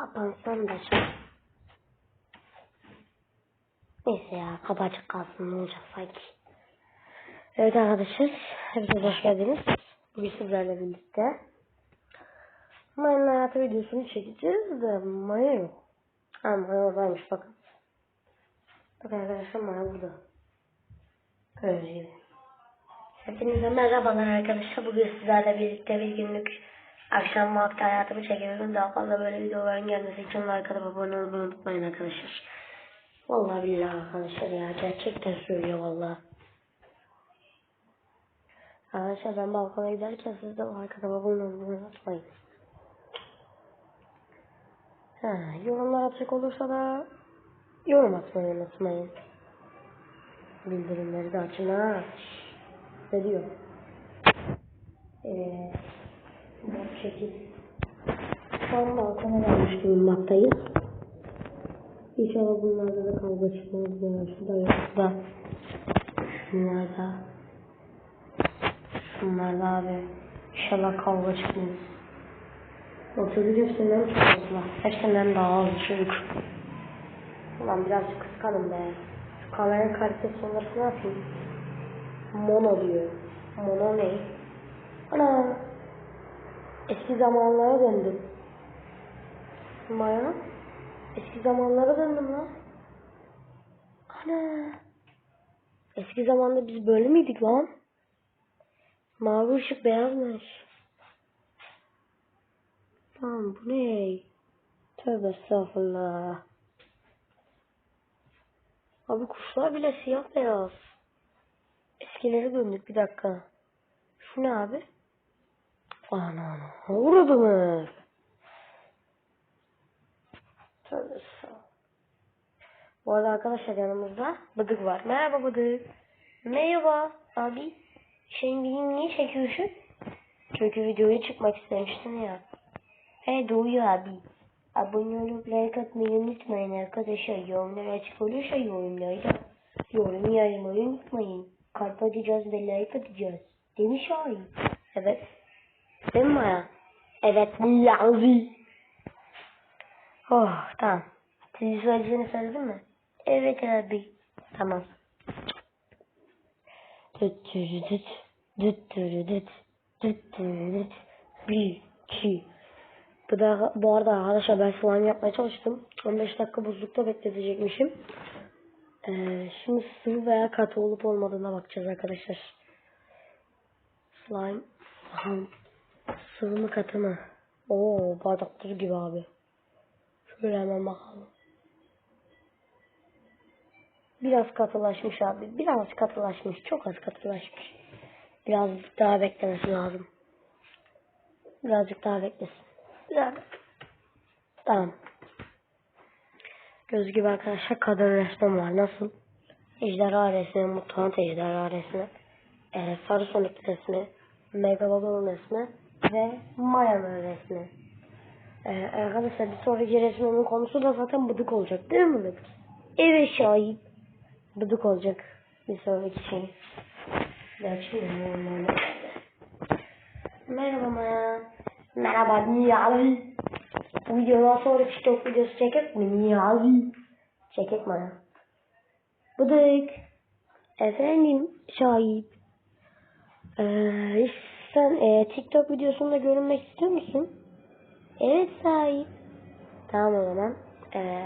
Kapansam da çok. Neyse ya kapı açık kalsın ne olacak sanki. Evet arkadaşlar hepinize hoş geldiniz. Bugün sizlerle birlikte Maya'nın hayatı videosunu çekeceğiz de Maya yok. Ha Maya oradaymış bakın. Bakın arkadaşlar Maya burada. Gördüğünüz gibi. Hepinize merhabalar arkadaşlar. Bugün sizlerle birlikte bir günlük akşam vakti hayatımı çekiyorum. Daha fazla böyle videoların gelmesi için like atıp abone olmayı unutmayın arkadaşlar. Vallahi billahi arkadaşlar ya gerçekten söylüyor vallahi. Arkadaşlar ben balkona giderken siz de abone olmayı unutmayın. Ha, yorumlar atacak olursa da yorum atmayı unutmayın. Bildirimleri de açın ha. Ne diyor? Eee bu şekil. Şu an balkona gelmiş bulunmaktayız. İnşallah bunlarda da kavga çıkmaz ya. Şurada yok da. Şunlarda. Şunlarda abi. İnşallah kavga çıkmaz. Otobüs hepsinden çok fazla. Hepsinden daha az çocuk. Ulan birazcık kıskanım be. Şu kamera kalitesi olarak ne yapayım? Mono diyor. Mono ne? Ana. Eski zamanlara döndüm. Maya. Eski zamanlara döndüm lan. Ana. Eski zamanda biz böyle miydik lan? Mavi ışık beyazmış. Lan bu ne? Tövbe estağfurullah. Abi kuşlar bile siyah beyaz. Eskilere döndük bir dakika. Şu ne abi? Ana vurdu mu? Tövbe. Bu arada arkadaşlar yanımızda Bıdık var. Merhaba Bıdık. Merhaba abi. Sen beni niye çekiyorsun? Çünkü videoya çıkmak istemiştin ya. He doğru abi. Abone olup like atmayı unutmayın arkadaşlar. Yorumlar açık olursa yorumlarda yorum yazmayı unutmayın. Kalp atacağız ve like atacağız. Demiş Şahin. Evet. Değil mi? Evet Niyazi. Oh tamam. Sizi söyleyeceğini söyledin mi? Evet abi. Tamam. Düt dürü düt. Düt dürü düt. Düt dürü düt. Bir, iki. Bu, da, bu arada arkadaşlar ben slime yapmaya çalıştım. 15 dakika buzlukta bekletecekmişim. Ee, şimdi sıvı veya katı olup olmadığına bakacağız arkadaşlar. Slime. Sıvı mı katı mı? Oo bardakları gibi abi. Şöyle hemen bakalım. Biraz katılaşmış abi. Biraz katılaşmış. Çok az katılaşmış. Biraz daha beklemesi lazım. Birazcık daha beklesin. Biraz. Tamam. Göz gibi arkadaşlar kadın resmim var. Nasıl? Ejderha resmi, mutant ejderha resmi. E, sarı sonik resmi. Megalodon resmi. Ve Maya'nın resmi. E, arkadaşlar bir sonraki resmimin konusu da zaten bıdık olacak değil mi bıdık? Evet şahit. Bıdık olacak bir sonraki şey. Gerçi. Merhaba Maya. Merhaba Niyazi. Bu videodan sonra TikTok videosu çekek mi Niyazi? Çekek Maya. Bıdık. Efendim şahit. Ee, e, TikTok videosunda görünmek istiyor musun? Evet sahip. Tamam o zaman. Ee,